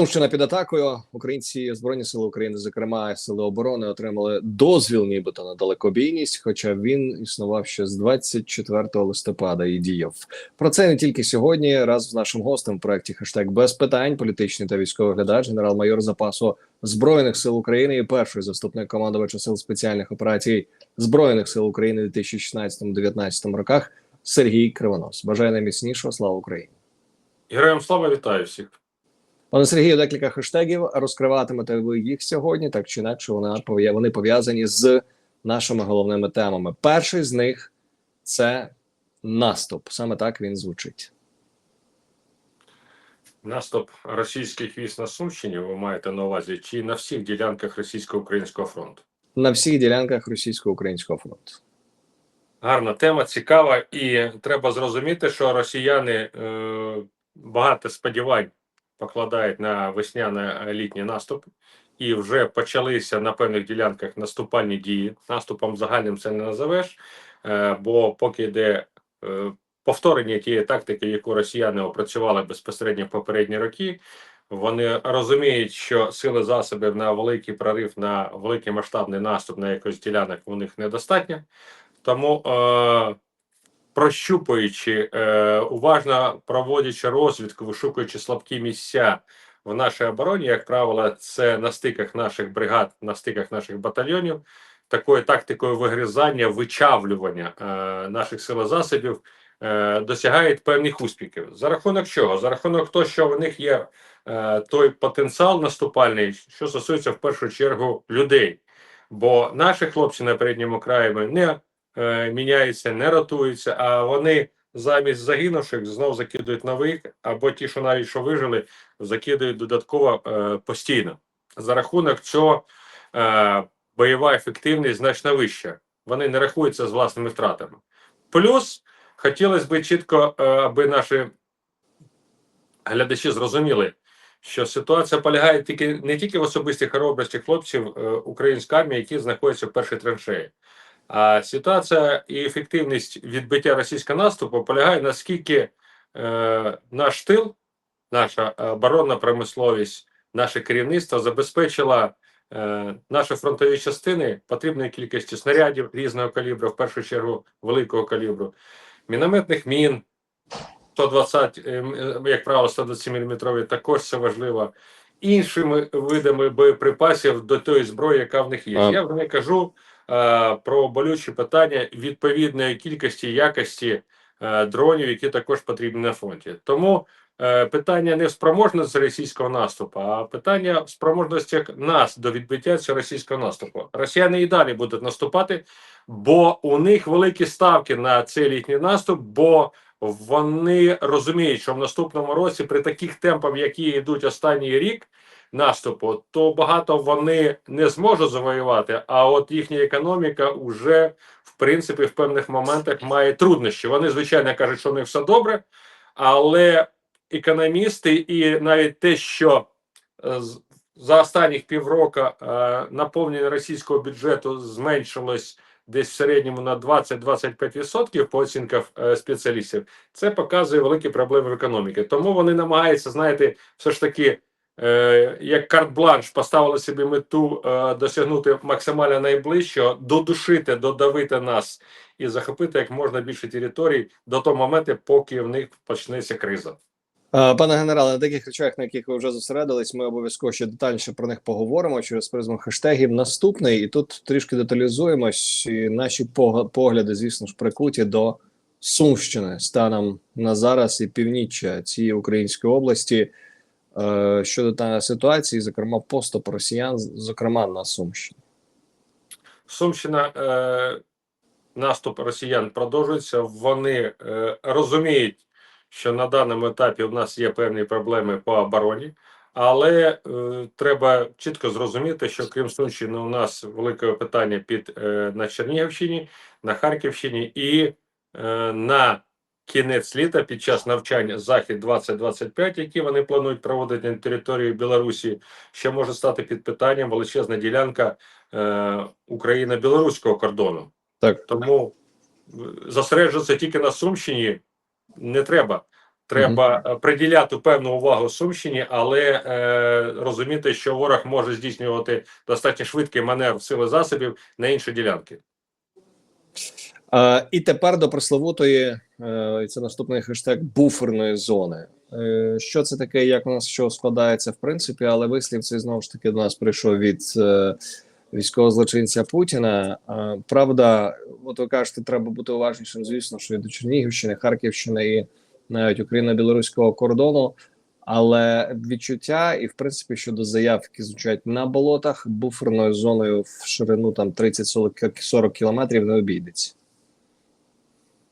Сумщина під атакою. Українці збройні сили України, зокрема сили оборони, отримали дозвіл, нібито на далекобійність. Хоча він існував ще з 24 листопада і діяв. Про це не тільки сьогодні. Раз з нашим гостем в проєкті хештег без питань, політичний та військовий глядач, генерал-майор запасу збройних сил України і перший заступник командувача сил спеціальних операцій збройних сил України у 2016-2019 роках. Сергій Кривонос. Бажаю найміцнішого. Слава Україні. Героям слава вітаю всіх. Пане Сергію, декілька хештегів розкриватимете ви їх сьогодні, так чи інакше вона вони пов'язані з нашими головними темами. Перший з них це наступ. Саме так він звучить. Наступ російських військ на Сумщині ви маєте на увазі чи на всіх ділянках російсько-українського фронту? На всіх ділянках російсько-українського фронту. Гарна тема, цікава, і треба зрозуміти, що росіяни е, багато сподівань покладають на весняно-літній наступ, і вже почалися на певних ділянках наступальні дії. Наступом загальним це не називеш, е, бо поки йде е, повторення тієї тактики, яку росіяни опрацювали безпосередньо в попередні роки. Вони розуміють, що сили засобів на великий прорив, на великий масштабний наступ на якось ділянок у них недостатньо. Тому, е, прощупуючи, е, уважно проводячи розвідку, вишукуючи слабкі місця в нашій обороні, як правило, це на стиках наших бригад, на стиках наших батальйонів, такою тактикою вигризання, вичавлювання е, наших сил і засобів е, досягають певних успіхів. За рахунок чого? За рахунок того, що в них є е, той потенціал наступальний, що стосується в першу чергу людей. Бо наші хлопці на передньому краї не міняються, не ротуються, а вони замість загинувших знов закидують нових, або ті, що навіть що вижили, закидують додатково е, постійно. За рахунок цього е, бойова ефективність значно вища. Вони не рахуються з власними втратами. Плюс хотілося б чітко, е, аби наші глядачі зрозуміли, що ситуація полягає тільки не тільки в особистій хоробрості хлопців е, української армії, які знаходяться в першій траншеї. А ситуація і ефективність відбиття російського наступу полягає наскільки е, наш тил, наша оборонна промисловість, наше керівництво забезпечила е, наші фронтові частини потрібної кількості снарядів різного калібру, в першу чергу великого калібру, мінометних мін. 120, е, е, як правило, 127 мм, також це важливо. Іншими видами боєприпасів до тої зброї, яка в них є. А. Я вже не кажу про болючі питання відповідної кількості якості е, дронів, які також потрібні на фронті. Тому е, питання не в спроможності російського наступу, а питання в спроможності нас до відбиття цього російського наступу. Росіяни і далі будуть наступати, бо у них великі ставки на цей літній наступ. бо вони розуміють, що в наступному році при таких темпах, які йдуть останній рік наступу, то багато вони не зможуть завоювати. А от їхня економіка вже в принципі в певних моментах має труднощі. Вони звичайно кажуть, що у них все добре, але економісти і навіть те, що е, за останніх півроку е, наповнення російського бюджету зменшилось десь в середньому на 20-25% по оцінках е, спеціалістів, це показує великі проблеми в економіці. Тому вони намагаються, знаєте, все ж таки, як карт-бланш, поставили собі мету е, досягнути максимально найближчого, додушити, додавити нас і захопити як можна більше територій до того моменту, поки в них почнеться криза. Е, Пане генерале, на деяких речах, на яких ви вже зосередились, ми обов'язково ще детальніше про них поговоримо через призму хештегів. Наступний, і тут трішки деталізуємось. І наші пог- погляди, звісно ж, прикуті до Сумщини станом на зараз і північчя цієї української області е, щодо та ситуації, зокрема поступ росіян, зокрема на Сумщині. Сумщина е, наступ росіян продовжується. Вони е, розуміють, що на даному етапі у нас є певні проблеми по обороні, але е, треба чітко зрозуміти, що крім Сумщини, у нас велике питання під е, на Чернігівщині, на Харківщині і е, на кінець літа під час навчання Захід 2025, які вони планують проводити на території Білорусі, ще може стати під питанням величезна ділянка е, Україно-білоруського кордону. Так. Тому е, зосереджуватися тільки на Сумщині не треба. Треба е, приділяти певну увагу Сумщині, але е, розуміти, що ворог може здійснювати достатньо швидкий маневр сили засобів на інші ділянки. Е, і тепер до пресловутої, е, це наступний хештег буферної зони. Е, що це таке, як у нас що складається в принципі, але вислів цей знову ж таки до нас прийшов від військового злочинця Путіна. Правда, от ви кажете, треба бути уважнішим, звісно, що і до Чернігівщини, Харківщини і навіть Україно-білоруського кордону. Але відчуття, і в принципі щодо заяв, які звучать на болотах, буферною зоною в ширину там 30-40 кілометрів не обійдеться.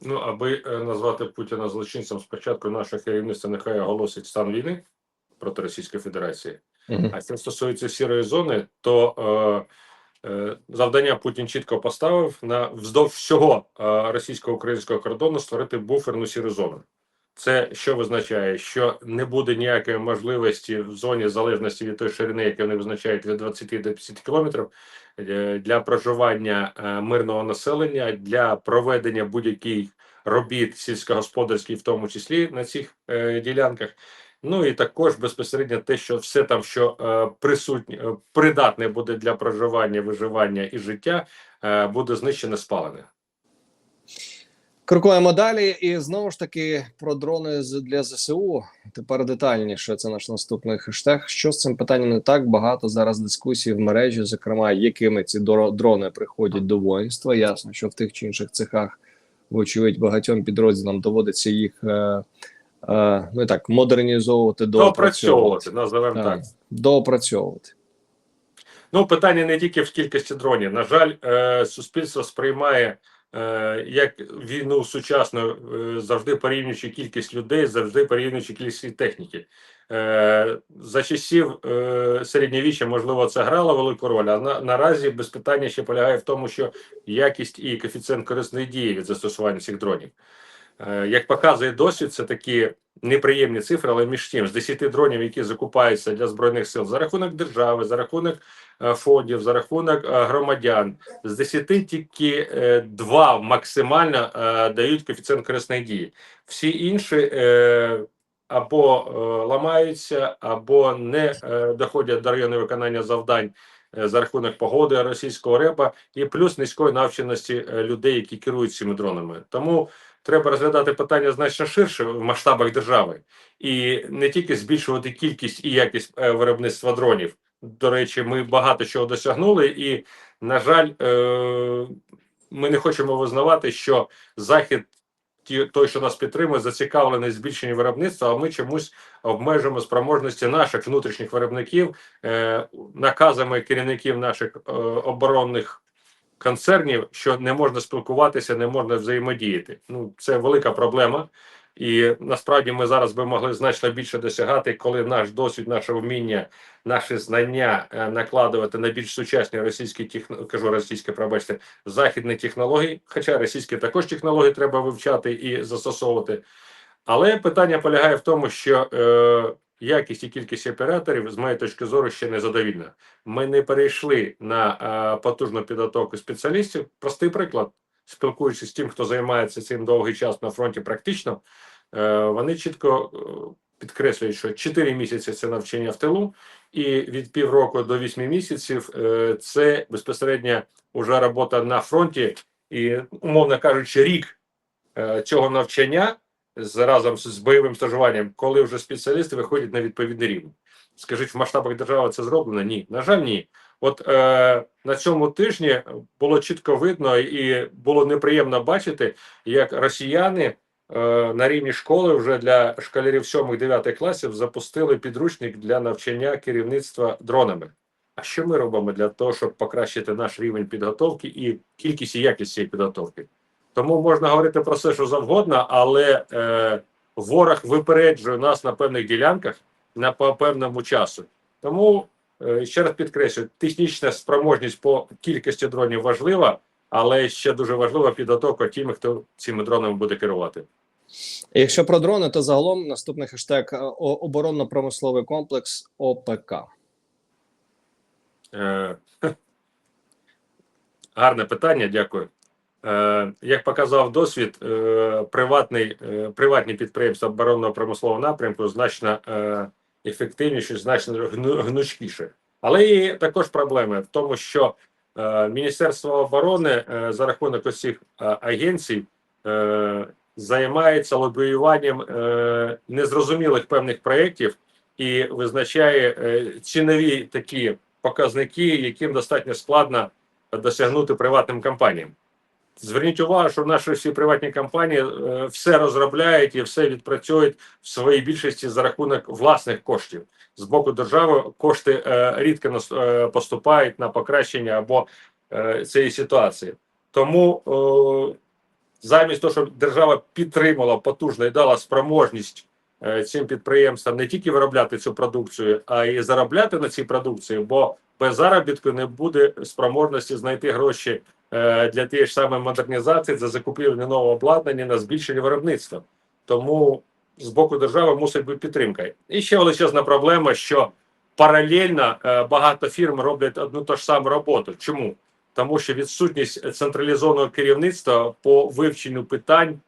Ну, аби е, назвати Путіна злочинцем, спочатку наше керівництво нехай оголосить стан війни проти Російської Федерації. Мгм. А що стосується сірої зони, то е, е, завдання Путін чітко поставив на вздовж всього е, російсько-українського кордону створити буферну сіру зону. Це що визначає, що не буде ніякої можливості в зоні залежності від тої ширини, яку вони визначають від 20 до 50 кілометрів, е, для проживання е, мирного населення, для проведення будь-яких робіт сільськогосподарських, в тому числі на цих е, ділянках. Ну і також безпосередньо те, що все там, що е, присутнє, придатне буде для проживання, виживання і життя, буде знищене спалене. Крокуємо далі, і знову ж таки про дрони для ЗСУ. Тепер детальніше. Це наш наступний хештег. Що з цим питанням не так багато зараз дискусій в мережі, зокрема, якими ці дрони приходять до воїнства. Ясно, що в тих чи інших цехах, вочевидь, багатьом підрозділам доводиться їх е, е, ну і так модернізовувати, Доопрацьовувати, називаємо так. Доопрацьовувати. Ну, питання не тільки в кількості дронів. На жаль, е, суспільство сприймає як війну сучасну, е, завжди порівнюючи кількість людей, завжди порівнюючи кількість техніки. Е, за часів е, середньовіччя, можливо, це грало велику роль. А на, наразі без питання ще полягає в тому, що якість і коефіцієнт корисної дії від застосування цих дронів. Е, Як показує досвід, це такі неприємні цифри, але між тим, з 10 дронів, які закупаються для збройних сил за рахунок держави, за рахунок е, фондів, за рахунок е, громадян, з 10 тільки два максимально дають коефіцієнт корисної дії. Всі інші або ламаються, або не доходять до району виконання завдань. За рахунок погоди російського репа і плюс низької навченості людей, які керують цими дронами. Тому треба розглядати питання значно ширше в масштабах держави і не тільки збільшувати кількість і якість е, виробництва дронів. До речі, ми багато чого досягнули, і на жаль, е, ми не хочемо визнавати, що захід. Ті, той, що нас підтримує, зацікавлений збільшенні виробництва, а ми чомусь обмежуємо спроможності наших внутрішніх виробників е, наказами керівників наших е, оборонних концернів, що не можна спілкуватися, не можна взаємодіяти. Ну це велика проблема. І насправді ми зараз би могли значно більше досягати, коли наш досвід, наше вміння, наші знання е, накладувати на більш сучасні російські техно... кажу російські, пробачте, західні технології, хоча російські також технології треба вивчати і застосовувати. Але питання полягає в тому, що е, якість і кількість операторів, з моєї точки зору, ще не задовільна. Ми не перейшли на е, потужну підготовку спеціалістів. Простий приклад, спілкуючись з тим, хто займається цим довгий час на фронті, практично е, вони чітко е, підкреслюють, що 4 місяці це навчання в тилу, і від півроку до 8 місяців це безпосередньо вже робота на фронті, і умовно кажучи, рік цього навчання з разом з бойовим стажуванням, коли вже спеціалісти виходять на відповідний рівень. Скажіть, в масштабах держави це зроблено? Ні, на жаль, ні. От е, на цьому тижні було чітко видно і було неприємно бачити, як росіяни е, на рівні школи вже для школярів 7-9 класів запустили підручник для навчання керівництва дронами. А що ми робимо для того, щоб покращити наш рівень підготовки і кількість і якість цієї підготовки? Тому можна говорити про все, що завгодно, але е, ворог випереджує нас на певних ділянках на по певному часу. Тому е, ще раз підкреслюю, технічна спроможність по кількості дронів важлива, але ще дуже важлива підготовка тими, хто цими дронами буде керувати. Якщо про дрони, то загалом наступний хештег е, оборонно-промисловий комплекс ОПК. Е, гарне питання, дякую. Е, Як показав досвід, е, приватний, е, приватні підприємства оборонного промислового напрямку значно ефективніші, значно гну- гнучкіші. Але є також проблеми в тому, що Міністерство оборони за рахунок усіх агенцій займається лобіюванням незрозумілих певних проєктів і визначає цінові такі показники, яким достатньо складно досягнути приватним компаніям. Зверніть увагу, що наші всі приватні компанії е, все розробляють і все відпрацьують в своїй більшості за рахунок власних коштів. З боку держави кошти е, рідко е, поступають на покращення або цієї ситуації. Тому замість того, щоб держава підтримала потужно і дала спроможність цим підприємствам не тільки виробляти цю продукцію, а й заробляти на цій продукції, бо без заробітку не буде спроможності знайти гроші для тієї ж самої модернізації, за закупівлю нового обладнання на збільшення виробництва. Тому з боку держави мусить бути підтримка. І ще величезна проблема, що паралельно е, багато фірм роблять одну ту ж саму роботу. Чому? Тому що відсутність централізованого керівництва по вивченню питань е,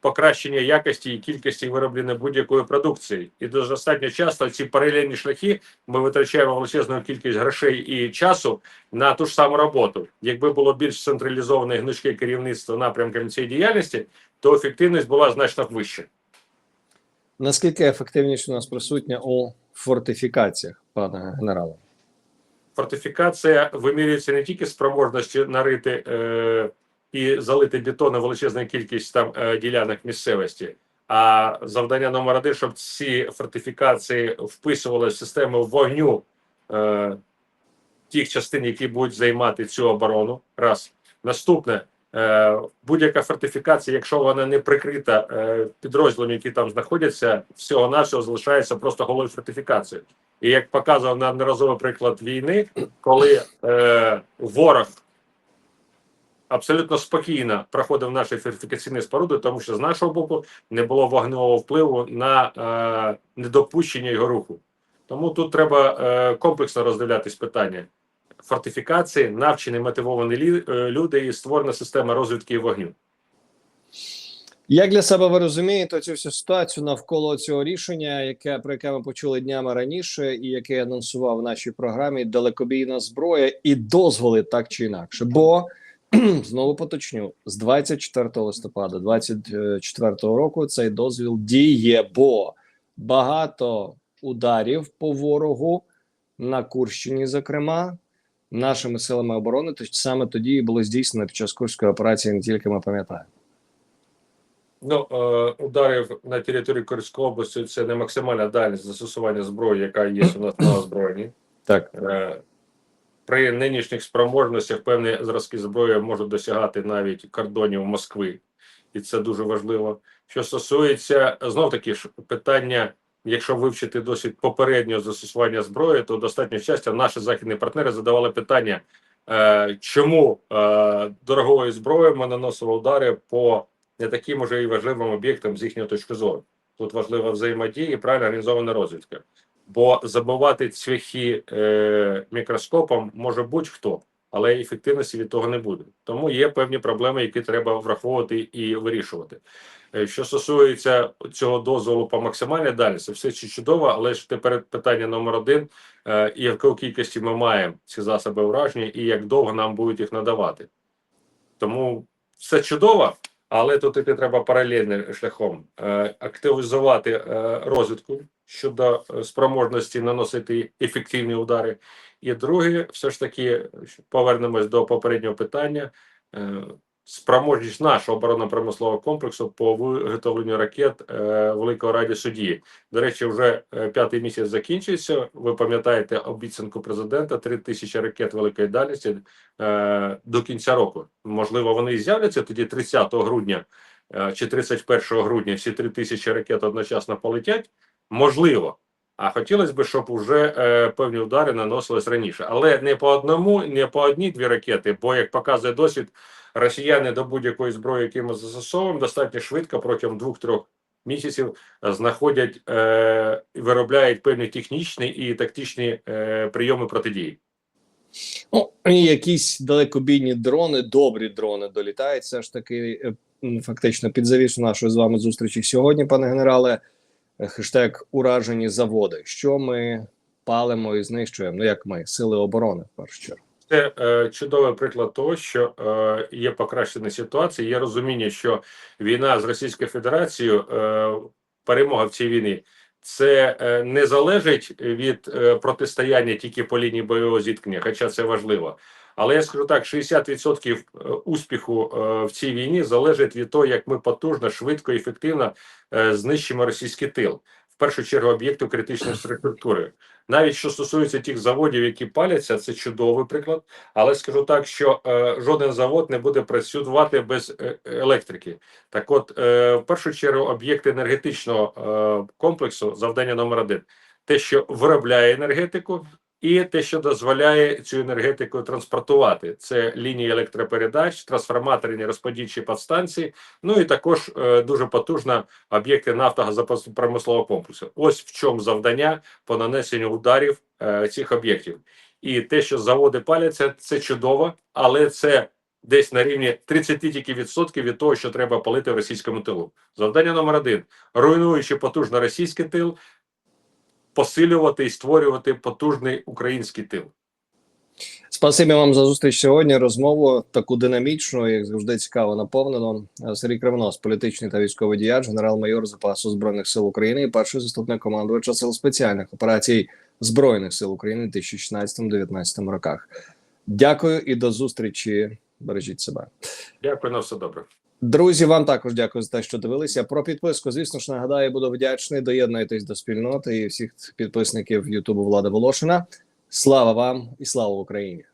покращення якості і кількості вироблення будь-якої продукції. І достатньо часто ці паралельні шляхи ми витрачаємо величезну кількість грошей і часу на ту ж саму роботу. Якби було більш централізоване і гнучке керівництво напрямками цієї діяльності, то ефективність була значно вища. Наскільки ефективність у нас присутня у фортифікаціях, пане генерале? Фортифікація вимірюється не тільки спроможністю нарити е, і залити бетоном величезну кількість там е, ділянок місцевості. А завдання номер один, щоб ці фортифікації вписували в систему вогню е, тих частин, які будуть займати цю оборону. Раз наступне е, будь-яка фортифікація, якщо вона не прикрита е, підрозділами, які там знаходяться, всього навсього залишається просто голою фортифікацією. І як показував неодноразовий приклад війни, коли е, ворог абсолютно спокійно проходив наші фортифікаційні споруди, тому що з нашого боку не було вогневого впливу на е, недопущення його руху. Тому тут треба е, комплексно роздивлятись питання фортифікації, навчені мотивовані лі- е, люди і створена система розвідки і вогню. Як для себе ви розумієте цю всю ситуацію навколо цього рішення, яке про яке ми почули днями раніше, і яке анонсував в нашій програмі далекобійна зброя і дозволи так чи інакше? Бо знову поточню з 24 листопада 24 року цей дозвіл діє, бо багато ударів по ворогу на Курщині, зокрема. Нашими силами оборони, то саме тоді і було здійснено під час курської операції, не тільки ми пам'ятаємо. Ну, е, ударів на території Курської області це не максимальна дальність застосування зброї, яка є у нас на озброєнні. Так, Е, При нинішніх спроможностях певні зразки зброї можуть досягати навіть кордонів Москви, і це дуже важливо. Що стосується знов таки ж питання, якщо вивчити досвід попереднього застосування зброї, то достатньо часто наші західні партнери задавали питання, е, чому е, дорогою зброєю ми наносили удари по не таким уже і важливим об'єктам з їхньої точки зору. Тут важлива взаємодія і правильно організована розвідка. Бо забивати цвяхи е, мікроскопом може будь-хто, але ефективності від того не буде. Тому є певні проблеми, які треба враховувати і вирішувати. Е, Що стосується цього дозволу по максимальній все це чудово, але ж тепер питання номер один: е, яку кількості ми маємо ці засоби враження, і як довго нам будуть їх надавати. Тому все чудово, але тут іти треба паралельним шляхом е, активізувати е, розвідку щодо е, спроможності наносити ефективні удари. І друге, все ж таки, повернемось до попереднього питання. е, Спроможність нашого оборонно-промислового комплексу по виготовленню ракет е, великого радіусу дії. До речі, вже п'ятий місяць закінчується. Ви пам'ятаєте обіцянку президента: 3 тисячі ракет великої дальності до кінця року. Можливо, вони і з'являться тоді 30 грудня чи 31 грудня. Всі 3 тисячі ракет одночасно полетять. Можливо. А хотілося б, щоб вже е, певні удари наносились раніше, але не по одному, не по одній-дві ракети. Бо як показує досвід, росіяни до будь-якої зброї, яку ми застосовуємо, достатньо швидко протягом двох-трьох місяців е, знаходять е, виробляють певні технічні і тактичні е, прийоми протидії. Ну, якісь далекобійні дрони, добрі дрони долітають. Все ж таки, е, фактично, під завісу нашої з вами зустрічі сьогодні, пане генерале. Хештег уражені заводи. Що ми палимо і знищуємо? Ну як ми, сили оборони, в першу чергу. Це е, чудовий приклад того, що е, є покращена ситуація. Є розуміння, що війна з Російською Федерацією, е, перемога в цій війні, це е, не залежить від е, протистояння тільки по лінії бойового зіткнення, хоча це важливо. Але я скажу так: 60% е, успіху е, в цій війні залежить від того, як ми потужно, швидко ефективно е, знищимо російський тил. В першу чергу об'єкти критичної інфраструктури. Навіть що стосується тих заводів, які паляться, це чудовий приклад. Але скажу так, що е, жоден завод не буде працювати без електрики. Так, от, е, в першу чергу, об'єкти енергетичного е, комплексу, завдання номер один, те, що виробляє енергетику, і те, що дозволяє цю енергетику транспортувати, це лінії електропередач, трансформаторні розподільчі підстанції. Ну і також е, дуже потужна об'єкти нафтогазопромислового комплексу. Ось в чому завдання по нанесенню ударів е, цих об'єктів. І те, що заводи паляться, це чудово, але це десь на рівні 30 тільки відсотків від того, що треба палити в російському тилу. Завдання номер один: руйнуючи потужно російський тил, посилювати і створювати потужний український тил. Спасибі вам за зустріч сьогодні. Розмову таку динамічну, як завжди цікаво наповнено. Сергій Кривонос, політичний та військовий діяч, генерал-майор запасу збройних сил України і перший заступник командувача сил спеціальних операцій збройних сил України в 2016-2019 роках. Дякую і до зустрічі. Бережіть себе. Дякую на все добре. Друзі, вам також дякую за те, що дивилися. Про підписку, звісно ж, нагадаю, буду вдячний. Доєднуйтесь до спільноти і всіх підписників Ютубу Влада Волошина. Слава вам і слава Україні!